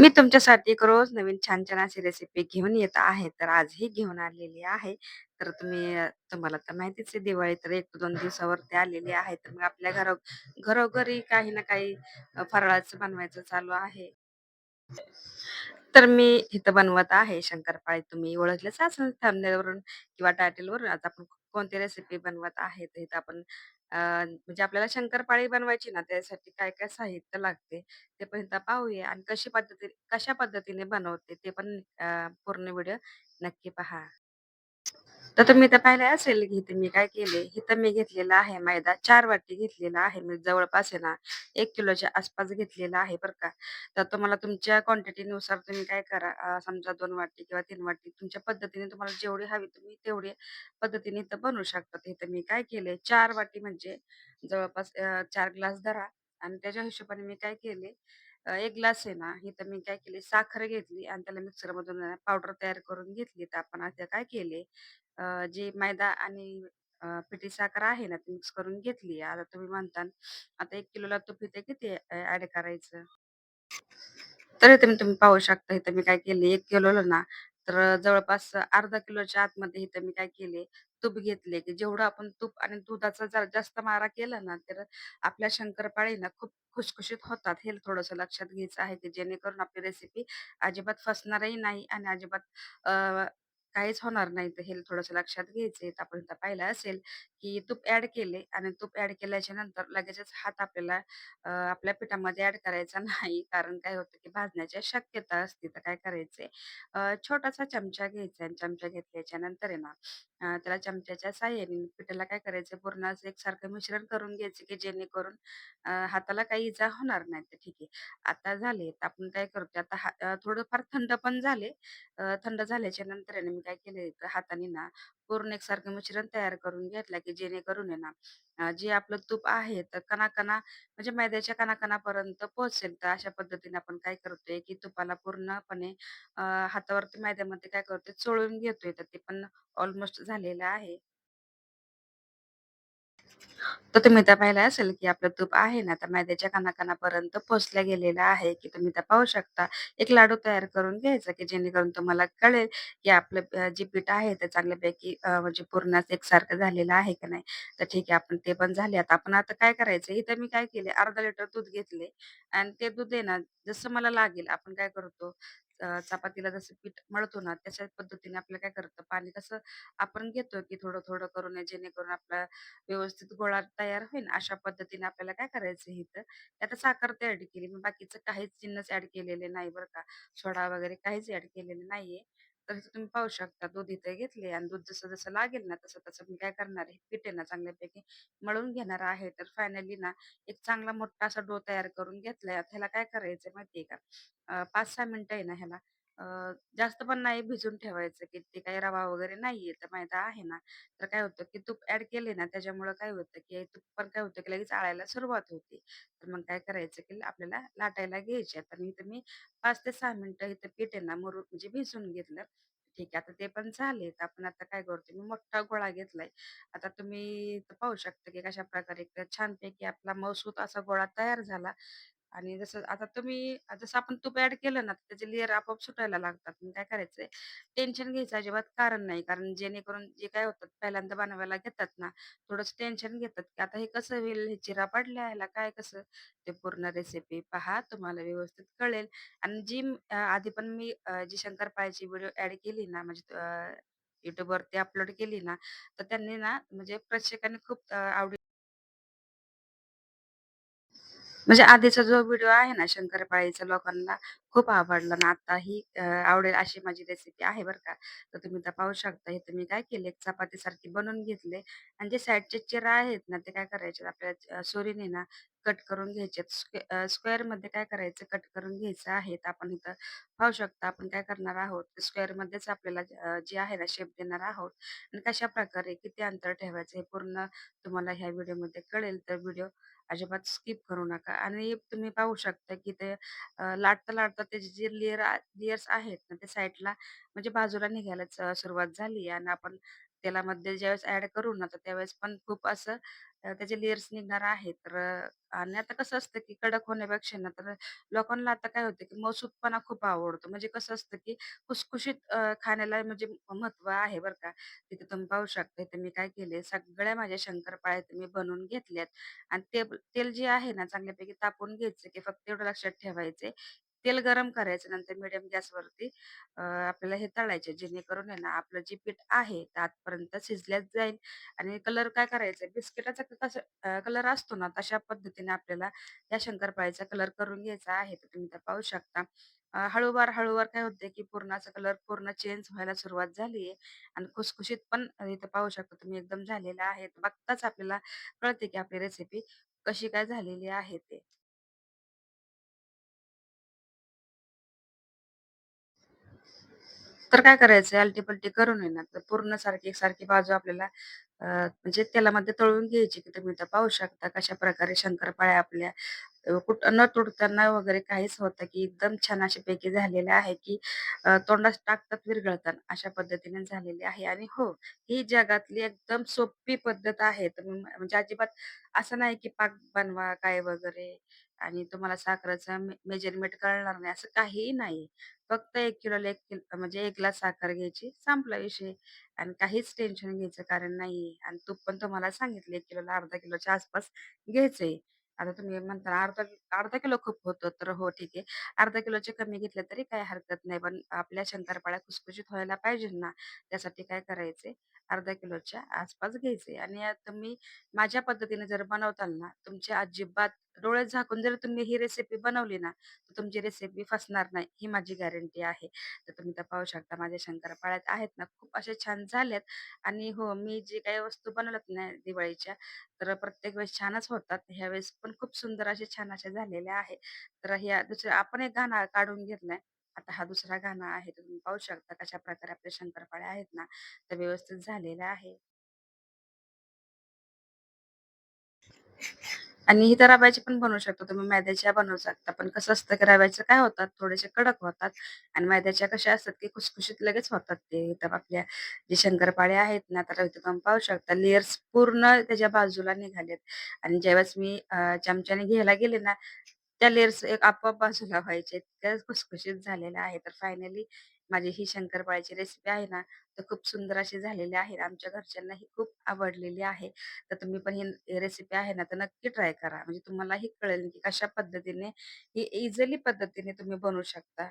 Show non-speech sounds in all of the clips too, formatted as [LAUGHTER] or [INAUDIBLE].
मी तुमच्यासाठी एक रोज नवीन छान-छान अशी रेसिपी घेऊन येत आहे. तर आजही घेऊन आलेली आहे. तर तुम्ही अ, तुम्हाला तर माहितीच आहे दिवाळी तर 1-2 दिवसावरती आलेली आहे. तर मग आपल्या घरो घरोघरी काही ना काही अ, फराळाचं बनवायचं चालू आहे. तर मी इथं बनवत आहे शंकरपाळी. तुम्ही ओळखलेच असेल थंबनेलवरून किंवा टायटलवरून. आता आपण कोणती रेसिपी बनवत आहे, तर इथं आपण अ, म्हणजे आपल्याला शंकरपाळी बनवायची ना, त्यासाठी काय-काय साहित्य लागते, ते पण पाहूया आणि कशी पद्धती कशा पद्धतीने बनवते ते पण अ, पूर्ण व्हिडिओ नक्की पहा. तर तुम्ही तर पाहिलं असेल, की इथे मी काय केले, इथं मी घेतलेला आहे मैदा चार वाटी घेतलेला आहे. मी जवळपास आहे ना एक किलोच्या आसपास घेतलेला आहे बरं का. तर तुम्हाला तुमच्या क्वांटिटीनुसार तुम्ही काय करा समजा दोन वाटी किंवा तीन वाटी तुमच्या पद्धतीने तुम्हाला जेवढी हवी तुम्ही तेवढी पद्धतीने इथं बनवू शकता. इथं मी काय केले चार वाटी म्हणजे जवळपास चार ग्लास धरा आणि त्याच्या हिशोबाने मी काय केले अ, 1 ग्लास आहे ना, इथं मी काय केली साखर घेतली आणि त्याला मिक्सरमधून पावडर तयार करून घेतली. तर आपण आता काय केले अ, जे मैदा आणि अ, पिठी साखर आहे ना, ती मिक्स करून घेतली. आता तुम्ही म्हणताल, आता 1 किलोला तूप इथे किती अ, ॲड करायचं? तर इथे मी तुम्ही पाहू शकता, इथं मी काय केली 1 किलोला ना, तर जवळपास अर्धा किलोच्या आतमध्ये इथं मी काय केले, तूप घेतले, की जेवढं आपण तूप आणि दुधाचा जर जास्त मारा केला ना, तर आपल्या शंकरपाळी ना खूप खुसखुशीत होतात. हे थोडंसं लक्षात घ्यायचं आहे, की जेणेकरून आपली रेसिपी अजिबात फसणारही नाही आणि अजिबात अ, काहीच होणार नाही. तर हे थोडस लक्षात घ्यायचंय तर आपण पाहिलं असेल, की तूप ऍड केले आणि तूप ऍड केल्याच्यानंतर लगेचच हात आपल्याला अ, आपल्या पिठामध्ये ऍड करायचा [LAUGHS] नाही. कारण काय होतं, की भाजण्याची शक्यता असते. तर काय करायचंय अ, छोटासा चमचा घ्यायचा आणि चमचा घेतल्याच्या नंतर आहे ना, अ, त्याला चमच्याच्या साहाय्याने पिठाला काय करायचं पूर्ण असं एकसारखं मिश्रण करून घ्यायचं, की जेणेकरून अ, हाताला काही इजा होणार नाही. तर ठीक आहे. आता झाले, तर आपण काय करतोय आता हा अ, थोडंफार थंड पण झाले. अ, थंड झाल्याच्यानंतर आहे ना, मी काय केले हाताने ना पूर्ण एकसारखं मिश्रण तयार करून घेतलं, की जेणेकरून आहे ना, अ, जे आपलं तूप आहे तर कणाकणा म्हणजे मैद्याच्या कणाकणापर्यंत पोहोचेल. तर अशा पद्धतीने आपण काय करतोय, की तुपाला पूर्णपणे अ, हातावरती मैद्यामध्ये काय करतोय चोळून घेतोय. तर ते पण ऑलमोस्ट झालेलं आहे. तर तुम्ही त्या पाहिलं असेल, की आपलं तूप आहे ना, तर मैद्याच्या कानाकानापर्यंत पोचल्या पोहोचलं गेलेलं आहे, की तुम्ही त्या पाहू शकता. एक लाडू तयार करून घ्यायचा, की जेणेकरून तुम्हाला कळेल, की आपलं अ, जे पीठ आहे ते चांगल्यापैकी अ, म्हणजे पूर्ण असं एकसारखं झालेलं आहे का नाही. तर ठीक आहे, आपण ते पण झाले. आता आपण आता काय करायचं, इथं मी काय केले, अर्धा लिटर दूध घेतले आणि ते दूध आहे ना, जसं मला लागेल, आपण काय करतो, अ, चपातीला जसं पीठ मळतो ना, त्याच्या पद्धतीने आपलं काय करतं, पाणी कसं आपण घेतो, की थोडं-थोडं करून जेणेकरून आपलं व्यवस्थित गोळा तयार होईल. अशा पद्धतीने आपल्याला काय करायचं आहे इथं, त्यात साखर तर ऍड केली. मी बाकीचं काहीच चिन्हच ऍड केलेले नाही बरं का. सोडा वगैरे काहीच ऍड केलेले नाहीये. तर तुम्ही पाहू शकता दूध इथे घेतले आणि दूध जसं-जसं लागेल ना, तसं-तसं मी काय करणार आहे, पिठे ना चांगल्यापैकी मळून घेणार आहे. तर फायनली ना, एक चांगला मोठा असा डो तयार करून घेतलाय. ह्याला काय करायचं माहितीये का, पाच सहा मिनिटं आहे ना ह्याला अ, जास्त पण नाही भिजून ठेवायचं, की ते काही रवा वगैरे नाहीये. तर मैदा आहे ना, तर काय होतं, की तूप ॲड केले ना, त्याच्यामुळं काय होतं, की तूप पण काय होतं, की लगेच आळायला सुरुवात होते. तर मग काय करायचं, की आपल्याला लाटायला घ्यायचे तर आणि इथं मी 5 ते 6 मिनिटं इथं पीठ आहे ना, मुरू म्हणजे भिजवून घेतलं. ठीक आहे, आता ते पण झाले. तर आपण आता काय करतो, मी मोठा गोळा घेतलाय. आता तुम्ही इथं पाहू शकता, की कशाप्रकारे एक छानपैकी आपला मऊसूत असा गोळा तयार झाला. आणि जसं आता तुम्ही जसं आपण तूप ॲड केलं ना, तर त्याचे लेयर आपोआप सुटायला लागतात. मग काय करायचंय, टेन्शन घ्यायचं अजिबात कारण नाही. कारण जेणेकरून जे काय होतात पहिल्यांदा बनवायला घेतात ना, थोडंसं टेन्शन घेतात, की आता हे कसं होईल? हे चिरा पडल्या ह्याला काय कसं? ते पूर्ण रेसिपी पहा, तुम्हाला व्यवस्थित कळेल. आणि जी अ, आधी पण मी अ, जी शंकरपाळ्याची व्हिडिओ ॲड केली ना, म्हणजे अ, YouTubeवरती अपलोड केली ना, तर त्यांनी ना म्हणजे प्रेक्षकांनी खूप अ, आवडी म्हणजे आधीचा जो व्हिडिओ आहे ना शंकरपाळीचा लोकांना खूप आवडला ना आताही ही आवडेल अशी माझी रेसिपी आहे बरं का. तर तुम्ही तर पाहू शकता हे मी काय केले चपातीसारखी बनवून घेतले आणि जे साईडचे चिरा आहेत ना ते काय करायचे आपल्या सोरीने सुरीने ना कट करून घ्यायचे स्क्वेअरमध्ये काय करायचं कट करून घ्यायचं आहे. तर आपण इथं पाहू शकता आपण काय करणार आहोत, स्क्वेअर मध्येच आपल्याला जे आहे ना शेप देणार आहोत आणि कशा प्रकारे किती अंतर ठेवायचं हे पूर्ण तुम्हाला ह्या व्हिडिओमध्ये कळेल. तर व्हिडिओ अजिबात स्किप करू नका. आणि तुम्ही पाहू शकता, की ते अ, लाटता-लाटता त्याचे जे लेयर लेयर्स आहेत ना, ते साईडला म्हणजे बाजूला निघायलाच अ, सुरुवात झाली. आणि आपण तेलामध्ये ज्यावेळेस ऍड करू ना, तर त्यावेळेस पण खूप असं त्याचे लेयर्स निघणार आहेत. तर आणि आता कसं असतं, की कडक होण्यापेक्षा ना, तर लोकांना आता काय होतं, की मऊसूतपणा खूप आवडतो. म्हणजे कसं असतं, की खुसखुशीत अ, खाण्याला म्हणजे महत्त्व आहे बरं का. तिथे तुम्ही पाहू शकता. इथे मी काय केले, सगळ्या माझ्या शंकरपाळ्या इथे मी बनवून घेतल्यात आणि ते तेल जे आहे ना, चांगल्यापैकी तापवून घ्यायचं, की फक्त एवढं लक्षात ठेवायचे तेल गरम करायचं. नंतर मिडियम गॅसवरती आपल्याला हे तळायचे जेणेकरून आहे ना, आपलं जे पीठ आहे ते आतपर्यंत शिजल्याच जाईल आणि कलर काय करायचा बिस्किटाचा कसं कलर असतो ना, तशा पद्धतीने आपल्याला या शंकरपाळीचा कलर करून घ्यायचा आहे. तर तुम्ही इथं पाहू शकता. हळूवार, हळूवार काय होते की पूर्णाचा कलर पूर्ण चेंज व्हायला सुरुवात झाली आहे आणि खुसखुशीत पण इथं पाहू शकता तुम्ही एकदम झालेला आहे. बघताच आपल्याला कळते, की आपली रेसिपी कशी काय झालेली आहे ते. तर काय करायचं अलटी-पलटी करून आहे ना, तर पूर्ण सारखी सारखी बाजू आपल्याला अ, म्हणजे तेलामध्ये तळून घ्यायची, की तुम्ही इथं पाहू शकता कशाप्रकारे शंकरपाळ्या आपल्या अ, कुठ न तुटताना वगैरे काहीच होतं, की एकदम छान अशा पैकी झालेल्या आहे, की अ, तोंडात टाकतात विरघळतात अशा पद्धतीने झालेली आहे. आणि हो, ही जगातली एकदम सोपी पद्धत आहे. तर म्हणजे अजिबात असं नाही, की पाक बनवा काय वगैरे आणि तुम्हाला साखरेचं मेजरमेंट कळणार नाही, असं काहीही नाही. फक्त 1 किलोला 1 किलो म्हणजे 1 ग्लास साखर घ्यायची, संपला विषय आणि काहीच टेन्शन घ्यायचं कारण नाहीये आणि तूप पण तुम्हाला सांगितलं 1 किलोला अर्धा किलोच्या आसपास घ्यायचंय. आता तुम्ही म्हणता अर्धा अर्धा किलो खूप होतं, तर हो ठीक आहे. अर्धा किलोचे कमी घेतले तरी काही हरकत नाही. पण आपल्या शंकरपाळ्या खुसखुशीत व्हायला पाहिजे ना, त्यासाठी काय करायचंय अर्धा किलोच्या आसपास घ्यायचे आणि तुम्ही माझ्या पद्धतीने जर बनवताल ना, तुमची अजिबात डोळे झाकून जर तुम्ही ही रेसिपी बनवली ना, तर तुमची रेसिपी फसणार नाही, ही माझी गॅरंटी आहे. तर तुम्ही तर पाहू शकता माझ्या शंकरपाळ्यात आहेत ना, खूप असे छान झालेत आणि हो, मी जी काही वस्तू बनवल्यात ना दिवाळीच्या, तर प्रत्येक वेळेस छानच होतात. ह्यावेळेस पण खूप सुंदर असे छान असे झालेले आहे. तर ह्या दुसऱ्या आपण एक गाणं काढून घेतलाय. आता हा दुसरा गाणं आहे. तर तुम्ही पाहू शकता कशा प्रकारे आपले शंकरपाळ्या आहेत ना, तर व्यवस्थित झालेलं आहे. आणि इथं रव्याचे पण बनवू शकता तुम्ही, मैद्याच्या बनवू शकता. पण कसं असतं की रव्याच्या काय होतात, थोडेसे कडक होतात आणि मैद्याच्या कशा असतात की खुसखुशीत लगेच होतात ते. तर आपल्या जे शंकरपाळे आहेत ना, तर इथं तुम्ही पाहू शकता लेयर्स पूर्ण त्याच्या बाजूला निघालेत आणि ज्यावेळेस मी चमच्याने घ्यायला गेले ना, त्या लेयर्स एक आपोआप बाजूला व्हायचे. इतक्या खुसखुशीत झालेल्या आहेत. तर फायनली माझी ही शंकरपाळ्याची रेसिपी आहे ना, तर खूप सुंदर अशी झालेली आहे. आमच्या घरच्यांनाही खूप आवडलेली आहे. तर तुम्ही पण ही रेसिपी आहे ना, तर नक्की ट्राय करा. म्हणजे तुम्हालाही कळेल की कशा पद्धतीने ही इझिली पद्धतीने तुम्ही बनवू शकता.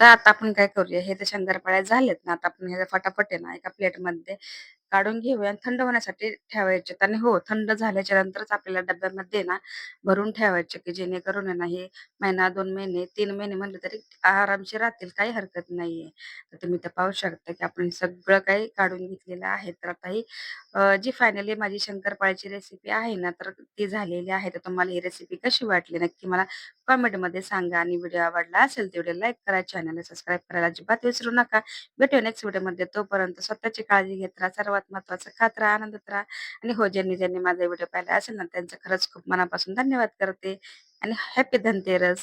तर आता आपण काय करूया, हे तर शंकरपाळ्या झालेत ना, आता आपण ह्याला फटाफट आहे ना, एका प्लेटमध्ये काढून घेऊया आणि थंड होण्यासाठी ठेवायचे आणि हो, थंड झाल्याच्या नंतरच आपल्याला डब्यामध्ये ना भरून ठेवायचे, की जेणेकरून आहे ना, हे महिना, दोन महिने, तीन महिने म्हणलं तरी आरामशीर राहतील, काही हरकत नाहीये. तर तुम्ही तर पाहू शकता, की आपण सगळं काही काढून घेतलेलं आहे. तर आता ही अ, जी फायनली माझी शंकरपाळ्याची रेसिपी आहे ना, तर ती झालेली आहे. तर तुम्हाला ही रेसिपी कशी वाटली नक्की मला कमेंटमध्ये सांगा आणि व्हिडिओ आवडला असेल तेवढे लाईक करा, चॅनलला सबस्क्राईब करायला अजिबात विसरू नका. भेटूया नेक्स्ट व्हिडिओमध्ये. तोपर्यंत स्वतःची काळजी घेत राहा. सर्वात महत्त्वाचं खात राहा, आनंदात राहा आणि हो, ज्यांनी ज्यांनी माझा व्हिडिओ पाहिला असेल ना, त्यांचं खरंच खूप मनापासून धन्यवाद करते आणि हॅपी धनतेरस.